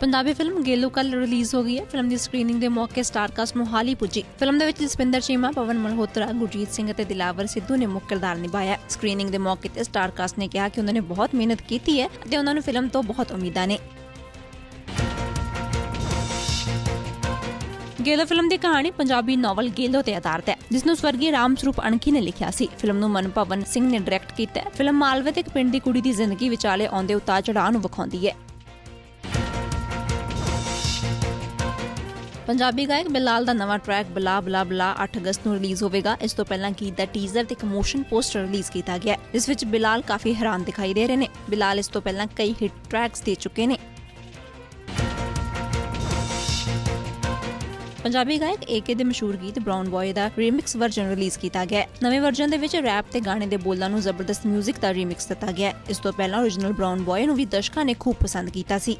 Punjabi film Gelo ਕੱਲ release ਹੋ ਗਈ ਹੈ। ਫਿਲਮ ਦੀ ਸਕਰੀਨਿੰਗ ਦੇ ਮੌਕੇ ਸਟਾਰਕਾਸਟ ਮੋਹਾਲੀ ਪੁੱਜੀ। ਫਿਲਮ ਦੇ ਵਿੱਚ ਜਸਪਿੰਦਰ ਚੀਮਾ, ਪਵਨ ਮਲਹੋਤਰਾ, ਗੁਰਜੀਤ ਸਿੰਘ ਅਤੇ ਦਿਲਾਵਰ ਸਿੱਧੂ ਨੇ ਮੁੱਖ ਕਿਰਦਾਰ ਨਿਭਾਇਆ। ਸਕਰੀਨਿੰਗ ਦੇ ਮੌਕੇ ਤੇ ਸਟਾਰਕਾਸਟ ਨੇ ਕਿਹਾ ਕਿ ਉਹਨਾਂ ਨੇ ਬਹੁਤ ਮਿਹਨਤ ਕੀਤੀ ਹੈ ਅਤੇ ਉਹਨਾਂ ਨੂੰ ਫਿਲਮ ਤੋਂ ਬਹੁਤ ਉਮੀਦਾਂ ਨੇ। ਗੇਲੋ ਫਿਲਮ ਦੀ ਕਹਾਣੀ ਪੰਜਾਬੀ ਨਾਵਲ ਗੇਲੋ ਤੇ ਆਧਾਰਿਤ ਹੈ ਜਿਸ ਨੂੰ ਸਵਰਗੀ ਰਾਮ ਸਰੂਪ ਅਣਖੀ ਨੇ ਲਿਖਿਆ ਸੀ। ਫਿਲਮ ਨੂੰ ਮਨਪਵਨ ਸਿੰਘ ਨੇ ਡਾਇਰੈਕਟ ਕੀਤਾ ਹੈ। ਫਿਲਮ ਮਾਲਵੇ ਦੇ ਇੱਕ ਪਿੰਡ ਦੀ ਕੁੜੀ ਦੀ ਜ਼ਿੰਦਗੀ ਵਿਚਾਲੇ ਆਉਂਦੇ ਉਤਾਰ ਚੜਾਅ ਨੂੰ ਵਿਖਾਉਂਦੀ ਹੈ। ਪੰਜਾਬੀ ਗਾਇਕ ਬਿਲਾਲ ਦਾ ਨਵਾਂ ਟਰੈਕ ਬਲਾ ਬਲਾ ਬਲਾ 8 ਅਗਸਤ ਨੂੰ ਰਿਲੀਜ਼ ਹੋਵੇਗਾ। ਇਸ ਤੋਂ ਪਹਿਲਾਂ ਗੀਤ ਦਾ ਟੀਜ਼ਰ ਤੇ ਪ੍ਰੋਮੋਸ਼ਨ ਪੋਸਟਰ ਰਿਲੀਜ਼ ਕੀਤਾ ਗਿਆ। ਹੈ ਵਿੱਚ ਬਿਲਾਲ ਕਾਫੀ ਹੈਰਾਨ ਦਿਖਾਈ ਦੇ ਰਹੇ ਨੇ। ਬਿਲਾਲ ਇਸ ਤੋਂ ਪਹਿਲਾਂ ਕਈ ਹਿੱਟ ਟਰੈਕਸ ਦੇ ਚੁੱਕੇ ਨੇ। ਪੰਜਾਬੀ ਗਾਇਕ ਏਕੇ ਦੇ ਮਸ਼ਹੂਰ ਗੀਤ ਬ੍ਰਾਊਨ ਬੋਏ ਦਾ ਰੀਮਿਕਸ ਵਰਜਨ ਰਿਲੀਜ਼ ਕੀਤਾ ਗਿਆ ਨਵੇਂ ਵਰਜਨ ਦੇ ਵਿੱਚ ਰੈਪ ਤੇ ਗਾਣੇ ਦੇ ਬੋਲਾਂ ਨੂੰ ਜ਼ਬਰਦਸਤ 뮤직 ਦਾ ਰੀਮਿਕਸ ਦਿੱਤਾ ਗਿਆ ਇਸ ਤੋਂ ਪਹਿਲਾਂ origignal ਬ੍ਰਾਊਨ ਬੋਏ ਨੂੰ ਵੀ ਦਰਸ਼ਕਾਂ ਨੇ ਖੂਬ ਪਸੰਦ ਕੀਤਾ ਸੀ।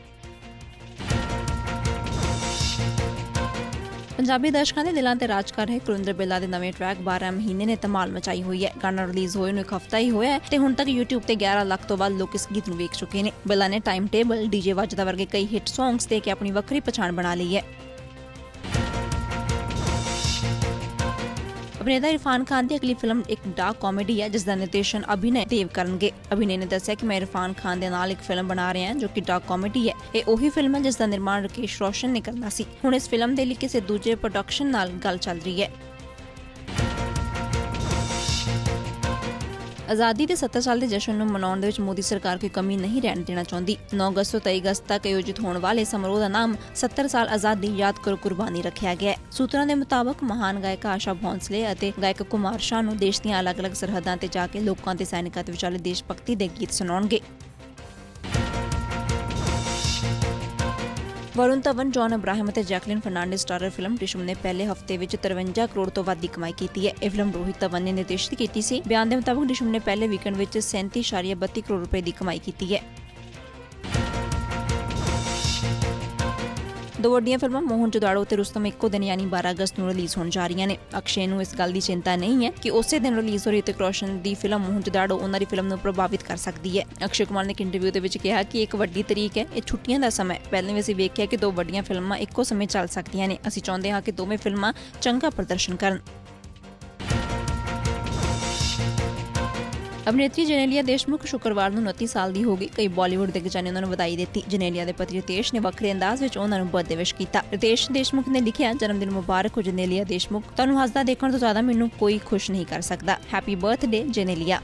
ਪੰਜਾਬੀ ਦਰਸ਼ਕਾਂ ਦੇ ਦਿਲਾਂ ਤੇ ਰਾਜ ਕਰ ਰਹੇ ਕੁਰਿੰਦਰ ਬਿੱਲਾ ਦੇ ਨਵੇਂ ਟਰੈਕ 12 ਮਹੀਨੇ ਨੇ ਧਮਾਲ ਮਚਾਈ ਹੋਈ ਹੈ। ਗਾਣਾ ਰਿਲੀਜ਼ ਹੋਏ ਨੂੰ ਇੱਕ ਹਫਤਾ ਹੀ ਹੋਇਆ ਹੈ ਤੇ ਹੁਣ ਤੱਕ YouTube ਤੇ 11 ਲੱਖ ਤੋਂ ਵੱਧ ਲੋਕ ਇਸ ਗੀਤ ਨੂੰ ਵੇਖ ਚੁੱਕੇ ਨੇ। ਬਿੱਲਾ ਨੇ ਟਾਈਮ ਟੇਬਲ ਡੀਜੇ ਵੱਜਦਾ ਵਰਗੇ ਕਈ ਹਿੱਟ ਸੌਂਗਸ ਦੇ ਕੇ ਆਪਣੀ ਵੱਖਰੀ ਪਛਾਣ ਬਣਾ ਲਈ ਹੈ। ਅਭਿਨੇਤਾ ਇਰਫਾਨ ਖਾਨ ਦੀ ਅਗਲੀ ਫਿਲਮ ਇੱਕ ਡਾਰਕ ਕਾਮੇਡੀ ਹੈ ਜਿਸ ਦਾ ਨਿਰਦੇਸ਼ਨ ਅਭਿਨੇ ਦੇਵ ਕਰਨਗੇ। ਅਭਿਨੇ ਨੇ ਦੱਸਿਆ ਕਿ ਮੈਂ ਇਰਫਾਨ ਖਾਨ ਦੇ ਨਾਲ ਇੱਕ ਫਿਲਮ ਬਣਾ ਰਿਹਾ ਹਾਂ, ਜੋ ਕਿ ਡਾਰਕ ਕਾਮੇਡੀ ਹੈ। ਇਹ ਉਹੀ ਫਿਲਮ ਹੈ ਜਿਸ ਦਾ ਨਿਰਮਾਣ ਰਕੇਸ਼ ਰੋਸ਼ਨ ਨੇ ਕਰਨਾ ਸੀ। ਹੁਣ ਇਸ ਫਿਲਮ ਦੇ ਲਈ ਕਿਸੇ ਦੂਜੇ ਪ੍ਰੋਡਕਸ਼ਨ ਨਾਲ ਗੱਲ ਚੱਲ ਰਹੀ ਹੈ। ਆਜ਼ਾਦੀ ਦੇ 70 ਸਾਲ ਦੇ ਜਸ਼ਨ ਨੂੰ ਮਨਾਉਣ ਦੇ ਵਿੱਚ ਮੋਦੀ ਸਰਕਾਰ ਕੋਈ ਕਮੀ ਨਹੀਂ ਰਹਿਣ ਦੇਣਾ ਚਾਹੁੰਦੀ। 9 ਅਗਸਤ ਤੋਂ 23 ਅਗਸਤ ਤੱਕ ਆਯੋਜਿਤ ਹੋਣ ਵਾਲੇ ਸਮਾਰੋਹ ਦਾ ਨਾਮ 70 ਸਾਲ ਆਜ਼ਾਦੀ ਯਾਦ ਕਰੋ ਕੁਰਬਾਨੀ ਰੱਖਿਆ ਗਿਆ ਹੈ। ਸੂਤਰਾਂ ਦੇ ਮੁਤਾਬਕ ਮਹਾਨ ਗਾਇਕ ਆਸ਼ਾ ਭੌਂਸਲੇ ਅਤੇ ਗਾਇਕ ਕੁਮਾਰ ਸ਼ਾਹ ਨੂੰ ਦੇਸ਼ ਦੀਆਂ ਅਲੱਗ-ਅਲੱਗ ਸਰਹੱਦਾਂ ਤੇ ਜਾ ਕੇ ਲੋਕਾਂ ਤੇ ਸੈਨਿਕਾਂ ਦੇ ਵਿਚਾਲੇ ਦੇਸ਼ ਭਗਤੀ ਦੇ ਗੀਤ ਸੁਣਾਉਣਗੇ। ਵਰੁਣ ਧਵਨ, ਜੌਨ ਅਬਰਾਹਮ ਅਤੇ ਜੈਕਲਿਨ ਫਰਨਾਂਡਿਸ ਸਟਾਰਰ ਫਿਲਮ ਟਿਸ਼ਮ ਨੇ ਪਹਿਲੇ ਹਫ਼ਤੇ ਵਿੱਚ 53 ਕਰੋੜ ਤੋਂ ਵੱਧ ਦੀ ਕਮਾਈ ਕੀਤੀ ਹੈ। ਇਹ ਫਿਲਮ ਰੋਹਿਤ ਧਵਨ ਨੇ ਨਿਰਦੇਸ਼ਿਤ ਕੀਤੀ ਸੀ। ਬਿਆਨ ਦੇ ਮੁਤਾਬਕ ਟਿਸ਼ਮ ਨੇ ਪਹਿਲੇ ਵੀਕਐਂਡ ਵਿੱਚ 37.32 ਕਰੋੜ ਰੁਪਏ ਦੀ ਕਮਾਈ ਕੀਤੀ ਹੈ। ਦੋ ਵੱਡੀਆਂ ਫਿਲਮਾਂ, ਮੋਹਨ ਜੁਦਾੜੋ ਤੇ ਰੁਸਤਮ ਇੱਕੋ ਦਿਨ ਯਾਨੀ 12 ਅਗਸਤ ਨੂੰ ਰਿਲੀਜ਼ ਹੋਣ ਜਾ ਰਹੀਆਂ ਨੇ। ਅਕਸ਼ੇ ਨੂੰ ਇਸ ਗੱਲ ਦੀ ਚਿੰਤਾ ਨਹੀਂ ਹੈ ਕਿ ਉਸੇ ਦਿਨ ਰਿਲੀਜ਼ ਹੋ ਰਹੀ ਤੇ ਰੋਸ਼ਨ ਦੀ ਫਿਲਮ ਮੋਹਨ ਜੁਦਾੜੋ ਉਹਨਾਂ ਦੀ ਫਿਲਮ ਨੂੰ ਪ੍ਰਭਾਵਿਤ ਕਰ ਸਕਦੀ ਹੈ। ਅਕਸ਼ੇ ਕੁਮਾਰ ਨੇ ਇੱਕ ਇੰਟਰਵਿਊ ਦੇ ਵਿੱਚ ਕਿਹਾ ਕਿ ਇੱਕ ਵੱਡੀ ਤਰੀਕ ਹੈ, ਇਹ ਛੁੱਟੀਆਂ ਦਾ ਸਮਾਂ ਹੈ। ਪਹਿਲਾਂ ਵੀ ਅਸੀਂ ਵੇਖਿਆ ਕਿ ਦੋ ਵੱਡੀਆਂ ਫਿਲਮਾਂ ਇੱਕੋ ਸਮੇਂ ਚੱਲ ਸਕਦੀਆਂ ਨੇ। ਅਸੀਂ ਚਾਹੁੰਦੇ ਹਾਂ ਕਿ ਦੋਵੇਂ ਫਿਲਮਾਂ ਚੰਗਾ ਪ੍ਰਦਰਸ਼ਨ ਕਰਨ। ਅਭਿਨੇਤਰੀ ਜਨੇਲੀਆ ਦੇਸ਼ਮੁਖ ਸ਼ੁੱਕਰਵਾਰ ਨੂੰ 29 ਸਾਲ ਦੀ ਹੋ ਗਈ। ਕਈ ਬਾਲੀਵੁੱਡ ਦੇ ਨੇ ਉਹਨਾਂ ਨੂੰ ਵਧਾਈ ਦਿੱਤੀ। ਜਨੇਲੀਆ ਦੇ ਪਤੀ ਰਿਤੇਸ਼ ਨੇ ਵੱਖਰੇ ਅੰਦਾਜ਼ ਵਿੱਚ ਉਹਨਾਂ ਨੂੰ ਬਰਥਡੇ ਵਿਸ਼ ਕੀਤਾ। ਰਿਤੇਸ਼ ਦੇਸ਼ਮੁਖ ਨੇ ਲਿਖਿਆ ਜਨਮ ਦਿਨ ਮੁਬਾਰਕ ਹੋ ਜਨੇਲੀਆ ਦੇਸ਼ਮੁਖ। ਤੁਹਾਨੂੰ ਹੱਸਦਾ ਦੇਖਣ ਤੋਂ ਜ਼ਿਆਦਾ ਮੈਨੂੰ ਕੋਈ ਖੁਸ਼ ਨਹੀਂ ਕਰ ਸਕਦਾ। Happy birthday Genelia.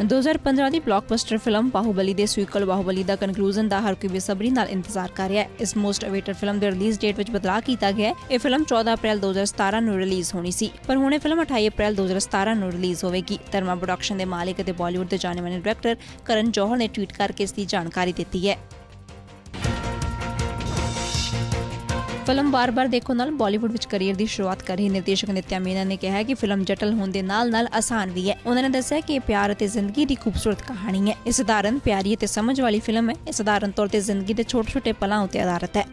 2015 ਦੀ ਬਲੌਕਬਸਟਰ ਫਿਲਮ ਬਾਹੂਬਲੀ ਦੇ ਸਵੀਕਲ ਬਾਹੂਬਲੀ ਦਾ ਕਨਕਲੂਜਨ ਦਾ ਹਰ ਕੋਈ ਬੇਸਬਰੀ ਨਾਲ ਇੰਤਜ਼ਾਰ ਕਰ ਰਿਹਾ ਹੈ। ਇਸ ਮੋਸਟ ਅਵੇਟਡ ਫਿਲਮ ਦੇ ਰਿਲੀਜ਼ ਡੇਟ ਵਿੱਚ ਬਦਲਾਅ ਕੀਤਾ ਗਿਆ ਹੈ। ਇਹ ਫਿਲਮ 14 ਅਪ੍ਰੈਲ 2017 ਨੂੰ ਰਿਲੀਜ਼ ਹੋਣੀ ਸੀ, ਪਰ ਹੁਣ ਇਹ ਫਿਲਮ 28 ਅਪ੍ਰੈਲ 2017 ਨੂੰ ਰਿਲੀਜ਼ ਹੋਵੇਗੀ। ਧਰਮਾ ਪ੍ਰੋਡਕਸ਼ਨ ਦੇ ਮਾਲਿਕ ਅਤੇ ਬਾਲੀਵੁੱਡ ਦੇ ਜਾਣੇ ਮਾਨੇ ਡਾਇਰੈਕਟਰ ਕਰਨ ਜੋਹਰ ਨੇ ਟਵੀਟ ਕਰਕੇ ਇਸ ਦੀ ਜਾਣਕਾਰੀ ਦਿੱਤੀ ਹੈ। ਫਿਲਮ ਬਾਰ-ਬਾਰ ਦੇਖੋ ਨਾਲ ਬਾਲੀਵੁੱਡ ਵਿੱਚ ਕੈਰੀਅਰ ਦੀ ਸ਼ੁਰੂਆਤ ਕਰ ਰਹੀ ਨਿਰਦੇਸ਼ਕ ਨਿਤਿਆ ਮੀਨਾ ਨੇ ਕਿਹਾ ਕਿ ਫਿਲਮ ਜਟਲ ਹੋਣ ਦੇ ਨਾਲ-ਨਾਲ ਆਸਾਨ ਵੀ ਹੈ। ਉਹਨਾਂ ਨੇ ਦੱਸਿਆ ਕਿ ਇਹ ਪਿਆਰ ਅਤੇ ਜ਼ਿੰਦਗੀ ਦੀ ਖੂਬਸੂਰਤ ਕਹਾਣੀ ਹੈ। ਇਹ ਸਧਾਰਨ, ਪਿਆਰੀ ਅਤੇ ਸਮਝ ਵਾਲੀ ਫਿਲਮ ਹੈ। ਇਹ ਸਧਾਰਨ ਤੌਰ ਤੇ ਜ਼ਿੰਦਗੀ ਦੇ ਛੋਟੇ-ਛੋਟੇ ਪਲਾਂ ਉੱਤੇ ਆਧਾਰਿਤ ਹੈ।